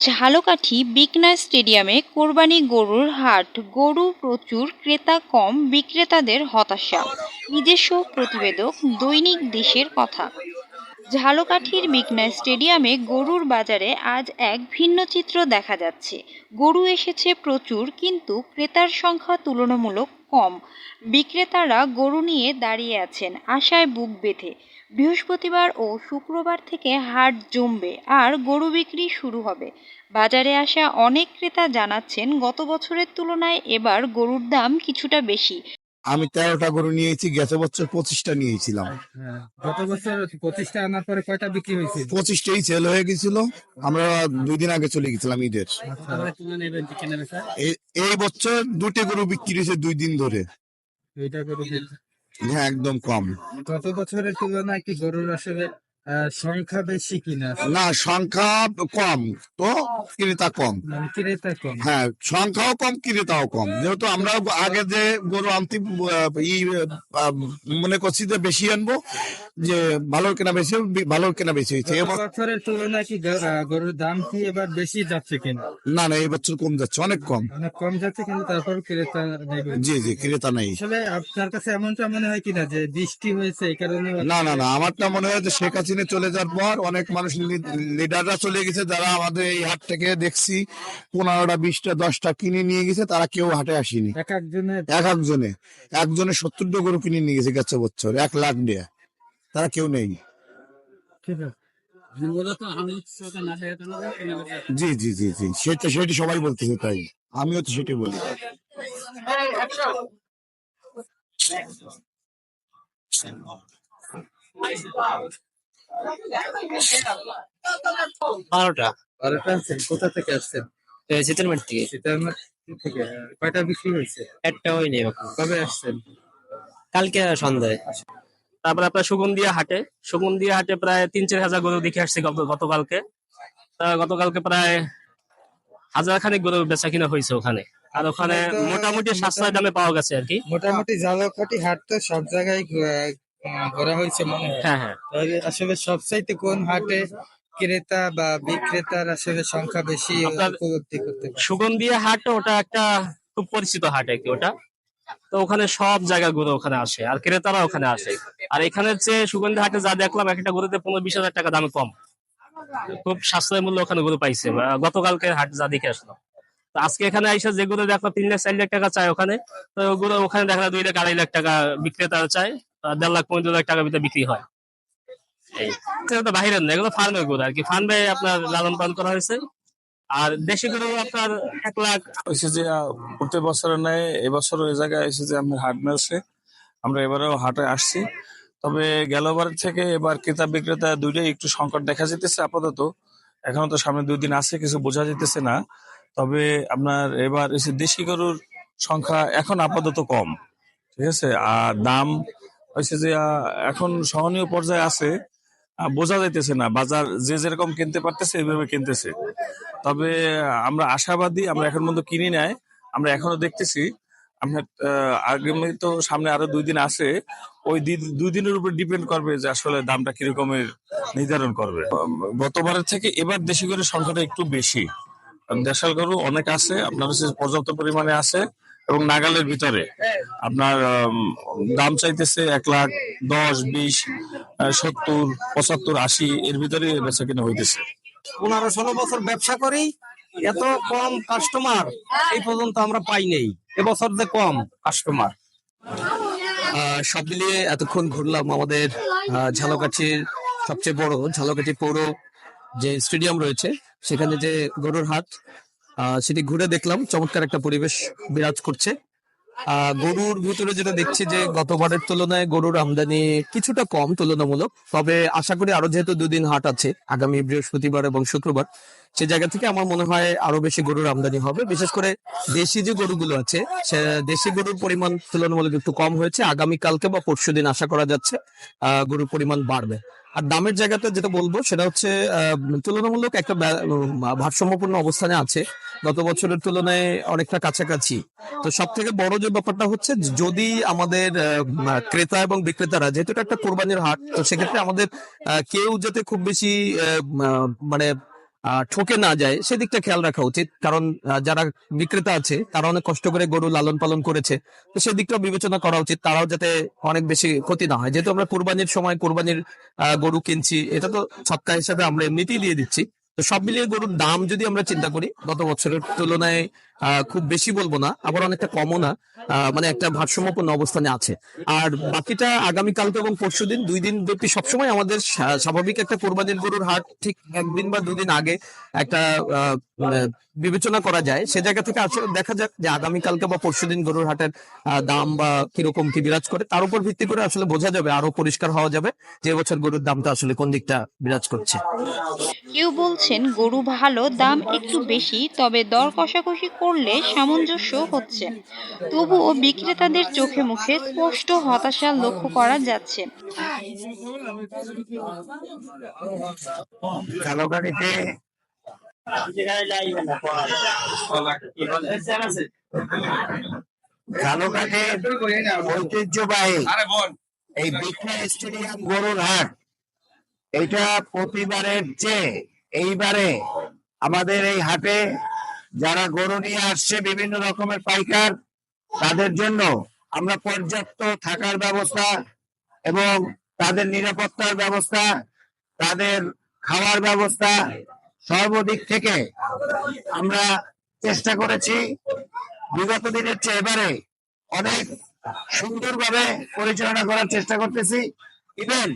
ঝালকাঠি বিকনা স্টেডিয়ামে কোরবানি গরুর হাট। গরু প্রচুর, ক্রেতা কম, বিক্রেতাদের হতাশা। নিজস্ব প্রতিবেদক, দৈনিক দেশের কথা। ঝালকাঠির বিকনা স্টেডিয়ামে গরুর বাজারে আজ এক ভিন্ন চিত্র দেখা যাচ্ছে। গরু এসেছে প্রচুর, কিন্তু ক্রেতার সংখ্যা তুলনামূলক কম। বিক্রেতারা গরু নিয়ে দাঁড়িয়ে আছেন, আশায় বুক বেঁধে। বৃহস্পতিবার ও শুক্রবার থেকে হাট জমবে আর গরু বিক্রি শুরু হবে। বাজারে আসা অনেক ক্রেতা জানাচ্ছেন গত বছরের তুলনায় এবার গরুর দাম কিছুটা বেশি। আমি তেরোটা গরু নিয়েছি গেছে বছর পঁচিশটা নিয়েছিলাম। হ্যাঁ, গত বছর পঁচিশটা আনার পরে কয়টা বিক্রি হয়েছে? পঁচিশটাই সেল হয়ে গেছিল। আমরা দুই দিন আগে চলে গেছিলাম ঈদের। এই- এই বছর দুটি গরু বিক্রি হয়েছে দুই দিন ধরে। হ্যাঁ একদম কম। গত বছরের তুলনায় কি গরুর আসলে সংখ্যা বেশি কিনা? না সংখ্যা কম তো ক্রেতা কম। ক্রেতা কম। হ্যাঁ সংখ্যাও কম ক্রেতাও কম। যেহেতু আমরা আগে যে গরু আনতে ই মনে করছি যে বেশি আনব যে ভালো কেনা বেশি ভালো কেনা বেশি হয়েছে। গত এবার বছরের তুলনায় কি গরুর দাম কি এবার বেশি যাচ্ছে কিনা? না না এই বছর কম যাচ্ছে অনেক কম। অনেক কম যাচ্ছে কিন্তু তারপর ক্রেতা জি জি ক্রেতা নেই। আসলে আপনার কাছে এমনটা মনে হয় কিনা যে বৃষ্টি হয়েছে এই কারণে না না না আমারটা মনে হয় যে শেখ হাসিনা চলে যাওয়ার পর অনেক মানুষ লিডাররা চলে গেছে যারা আমাদের এই হাট থেকে দেখছি পনেরোটা বিশটা দশটা কিনে নিয়ে গেছে তারা কেউ হাটে আসেনি। এক একজনের এক একজনে একজনে সত্তরটা গরু কিনে নিয়ে গেছে গেছে বছর এক লাখ দিয়ে। তারা কেউ নেই। জি জি জি জি সেটা সেটি সবাই বলতেছে তাই। আমিও তো সেটি বলি। বারোটা। বারোটা আছেন কোথা থেকে আসছেন? শীতের থেকে। সীতারামঠ থেকে কয়টা বিক্রি হয়েছে? একটা হয়নি কবে আসছেন? কালকে সন্ধ্যায়। তারপরে আপনার সুগন্ধিয়া হাটে। সুগন্ধিয়া হাটে প্রায় তিন চার হাজার গরু দেখে আসছে গতকালকে। গতকালকে প্রায় হাজার খানিক গরু বেচা কিনা হয়েছে ওখানে। আর ওখানে মোটামুটি সাশ্রয় দামে পাওয়া গেছে আর কি। মোটামুটি ঝালকাঠি হাট তো সব জায়গায় ঘোরা হয়েছে মনে হয়। হ্যাঁ হ্যাঁ। আসলে সবচাইতে কোন হাটে ক্রেতা বা বিক্রেতার আসলে সংখ্যা বেশি উপলব্ধি করতে পারে? সুগন্ধিয়া হাট ওটা একটা খুব পরিচিত হাট আর কি ওটা। তো ওখানে সব জায়গার গরু ওখানে আসে আর ক্রেতারা ওখানে আসে। আর এখানে চেয়ে সুগন্ধি হাটে যা দেখলাম একটা গরুতে পনেরো বিশ হাজার টাকা দামে কম। খুব সাশ্রয় মূল্য ওখানে গরু পাইছে। বা গতকালকে হাট যা দেখে আসলাম। তো আজকে এখানে আইসা যে গরু দেখলাম তিন লাখ চার লাখ টাকা চায় ওখানে। তো ওগুলো ওখানে দেখা যায় দুই লাখ আড়াই লাখ টাকা বিক্রেতা চায়। দেড় লাখ পনেরো লাখ টাকার ভিতরে বিক্রি হয়। এটা তো বাহিরের না, এগুলো ফার্মের গরু আর কি। ফার্মে আপনার লালন পালন করা হয়েছে। আর দেশি গরু আপনার এক লাখ। হয়েছে যে প্রতি বছরের ন্যায় এবছর ওই জায়গায় এসে যে, আমরা হাট মেলছে। আমরা এবারেও হাটে আসছি। তবে গেলবার থেকে এবার ক্রেতা বিক্রেতা দুইটাই একটু সংকট দেখা যেতেছে আপাতত। এখনও তো সামনে দুই দিন আছে, কিছু বোঝা যেতেছে না। তবে আপনার এবার এসে দেশি গরুর সংখ্যা এখন আপাতত কম। ঠিক আছে? আর দাম হয়েছে যে এখন সহনীয় পর্যায়ে আছে বোঝা যাইতেছে না বাজার যে যেরকম কিনতে পারতেছে এইভাবে কিনতেছে। তবে আমরা আশাবাদী আমরা এখন পর্যন্ত কিনি নাই আমরা এখনও দেখতেছি। আহ, আগামী তো সামনে আরও দুই দিন আছে ওই দুই দিনের উপর ডিপেন্ড করবে যে আসলে দামটা কিরকমের নির্ধারণ করবে। গতবারের থেকে এবার দেশি গরুর সংখ্যাটা একটু বেশি। দেশাল গরু অনেক আছে আপনার হচ্ছে পর্যাপ্ত পরিমাণে আছে। এবং নাগালের ভিতরে। আপনার দাম চাইতেছে এক লাখ দশ বিশ সত্তর পঁচাত্তর আশি এর ভিতরে বেচা কিনা হইতেছে। পনেরো ষোলো বছর ব্যবসা করি এত কম কাস্টমার এই পর্যন্ত আমরা পাই নেই। এবছর যে কম কাস্টমার সব মিলিয়ে এতক্ষণ ঘুরলাম আমাদের আহ, ঝালকাঠির সবচেয়ে বড় ঝালকাঠি পৌর যে স্টেডিয়াম রয়েছে সেখানে যে গরুর হাট সেটি ঘুরে দেখলাম। চমৎকার একটা পরিবেশ বিরাজ করছে। গরুর ভিতরে যেটা দেখছি যে গতবারের তুলনায় গরুর আমদানি কিছুটা কম তুলনামূলক। তবে আশা করি আরও যেহেতু দুদিন হাট আছে আগামী বৃহস্পতিবার এবং শুক্রবার সে জায়গা থেকে আমার মনে হয় আরও বেশি গরুর আমদানি হবে। বিশেষ করে দেশি যে গরুগুলো আছে সে দেশি গরুর পরিমাণ তুলনামূলক একটু কম হয়েছে। আগামী কালকে বা পরশু দিন আশা করা যাচ্ছে আহ, গরুর পরিমাণ বাড়বে। আর দামের জায়গাতে যেটা বলব সেটা হচ্ছে তুলনামূলক একটা ভারসাম্যপূর্ণ অবস্থানে আছে। গত বছরের তুলনায় অনেকটা কাছাকাছি। তো সব থেকে বড় যে ব্যাপারটা হচ্ছে, যদি আমাদের ক্রেতা এবং বিক্রেতারা, যেহেতু একটা কোরবানির হাট, তো সেক্ষেত্রে আমাদের কেউ যাতে খুব বেশি মানে ঠকে না যায়, সেদিকটা খেয়াল রাখা উচিত। কারণ যারা বিক্রেতা আছে, তারা অনেক কষ্ট করে গরু লালন পালন করেছে। তো সেদিকটাও বিবেচনা করা উচিত, তারাও যাতে অনেক বেশি ক্ষতি না হয়। যেহেতু আমরা কোরবানির সময় কোরবানির গরু কিনছি, এটা তো সপ্তাহ হিসাবে আমরা এমনিতেই দিয়ে দিচ্ছি। তো সব মিলিয়ে গরুর দাম যদি আমরা চিন্তা করি, গত বছরের তুলনায় খুব বেশি বলব না, আবার অনেকটা কমও না মানে একটা ভারসাম্যপূর্ণ অবস্থানে আছে। আর বাকিটা আগামীকালকে এবং পরশু দিন, দুই দিন ব্যাপী সবসময় আমাদের স্বাভাবিক একটা কোরবানির গরুর হাট ঠিক একদিন বা দুদিন আগে একটা মানে বিবেচনা করা যায়। সে জায়গা থেকে আসলে দেখা যাক যে আগামীকালকে বা পরশু দিন গরুর হাটের দাম বা কীরকম কি বিরাজ করে। তার উপর ভিত্তি করে আসলে বোঝা যাবে, আরও পরিষ্কার হওয়া যাবে যে বছর গরুর দামটা আসলে কোন দিকটা বিরাজ করছে। কেউ বলছেন গরু ভালো, দাম একটু বেশি, তবে দর কষাকষি করলে সামঞ্জস্য হচ্ছে। তবুও বিক্রেতাদের চোখে মুখে স্পষ্ট হতাশা লক্ষ্য করা যাচ্ছে। ঐতিহ্যবাহী এই বিখ্যাত স্টেডিয়াম গরুর হাট এটা প্রতিবারের চেয়ে এইবারে আমাদের এই হাটে যারা গরু নিয়ে আসছে বিভিন্ন রকমের পাইকার, তাদের জন্য আমরা পর্যাপ্ত থাকার ব্যবস্থা এবং তাদের নিরাপত্তার ব্যবস্থা, তাদের খাওয়ার ব্যবস্থা সর্বদিক থেকে আমরা চেষ্টা করেছি। বিগত দিনের চেয়ে এবারে অনেক সুন্দরভাবে পরিচালনা করার চেষ্টা করতেছি। ইভেন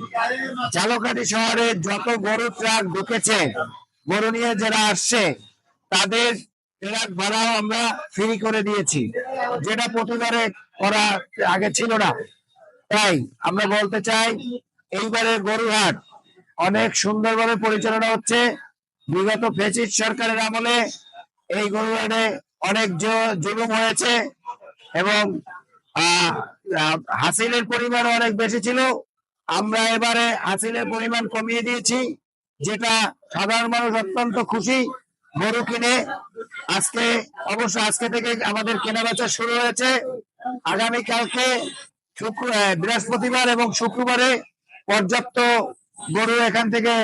ঝালকাঠি শহরে যত গরু, ট্রাক ঢুকেছে, গরু নিয়ে যারা আসছে, তাদের ট্রাক ভাড়াও আমরা ফ্রি করে দিয়েছি। যেটা প্রতিবারে করা আগে ছিল না। তাই আমরা বলতে চাই, এইবারে গরুহাট অনেক সুন্দরভাবে পরিচালনা হচ্ছে। বিগত ফেসিস সরকারের আমলে এই গরুহাটে অনেক জুলুম হয়েছে এবং হাসিলের পরিমাণ অনেক বেশি ছিল। আমরা এবারে হাসিলের পরিমাণ কমিয়ে দিয়েছি, যেটা সাধারণ মানুষ অত্যন্ত খুশি। গরু কিনে আজকে, অবশ্য আজকে থেকে আমাদের কেনাবেচা শুরু হয়েছে। আগামী কালকে শুক্র বৃহস্পতিবার এবং শুক্রবারে পর্যাপ্ত গরু এখান থেকে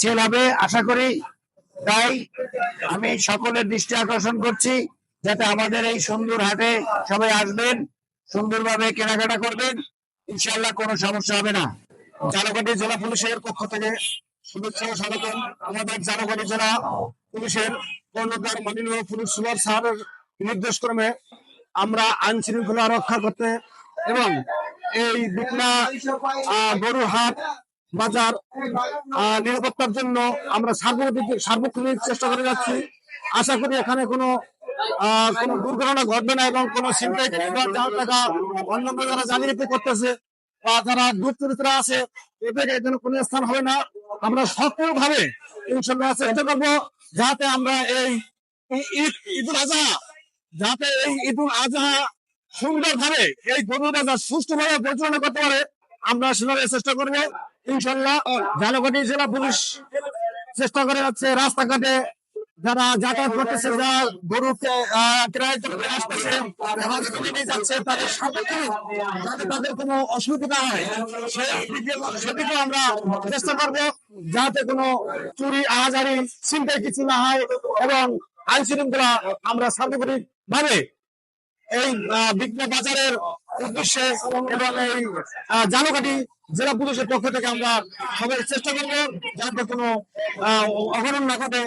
সেল হবে, আশা করি। তাই আমি সকলের দৃষ্টি আকর্ষণ করছি, যাতে আমাদের এই সুন্দর হাটে সবাই আসবেন, সুন্দরভাবে কেনাকাটা করবেন। ইনশাল্লাহ কোনো সমস্যা হবে না। ঝালকাঠি জেলা পুলিশের পক্ষ থেকে শুভেচ্ছা স্বাগতম। আমাদের ঝালকাঠি জেলা পুলিশের কর্ণধার মাননীয় পুলিশ সুপার স্যারের নির্দেশ ক্রমে আমরা আইন শৃঙ্খলা রক্ষা করতে এবং এই বিকলা আহ, গরুর হাট বাজার নিরাপত্তার জন্য আমরা সার্বক্ষণিক সার্বক্ষণিক চেষ্টা করে যাচ্ছি। আশা করি এখানে কোনো কোনো দুর্ঘটনা ঘটবে না এবং কোনো টাকা অন্যান্য যারা জালিয়াতি করতেছে বা যারা দুর্চরিত্রা আছে এদের এখানে কোনো স্থান হবে না। আমরা সক্রিয় ভাবে ইনশাল্লাহ চেষ্টা করব। যাতে আমরা এই ঈদুল আজহা, যাতে এই ঈদুল আজহা সুন্দরভাবে এই গরু বাজার সুষ্ঠুভাবে পরিচালনা করতে পারে, আমরা সেভাবে চেষ্টা করব। ইনশাল্লাহ ঝালকাঠি জেলা পুলিশ চেষ্টা করে যাচ্ছে, রাস্তাঘাটে যারা যাতায়াত করতেছে, যারা গরুকে ক্রয় করতে আসতেছে যাচ্ছে, তাদের সাপেক্ষে যাতে তাদের কোনো অসুবিধা হয় সেদিকে- আমরা চেষ্টা করব যাতে কোনো চুরি, আহাজারি চিন্তায় কিছু না হয়, এবং আইন শৃঙ্খলা আমরা সার্বজনীন ভাবে এই বিঘ্ন বাজারের উদ্দেশ্যে এবং এই ঝালকাঠি জেলা পুলিশের পক্ষ থেকে আমরা সবাই চেষ্টা করব যাতে কোনো অঘটন না ঘটে।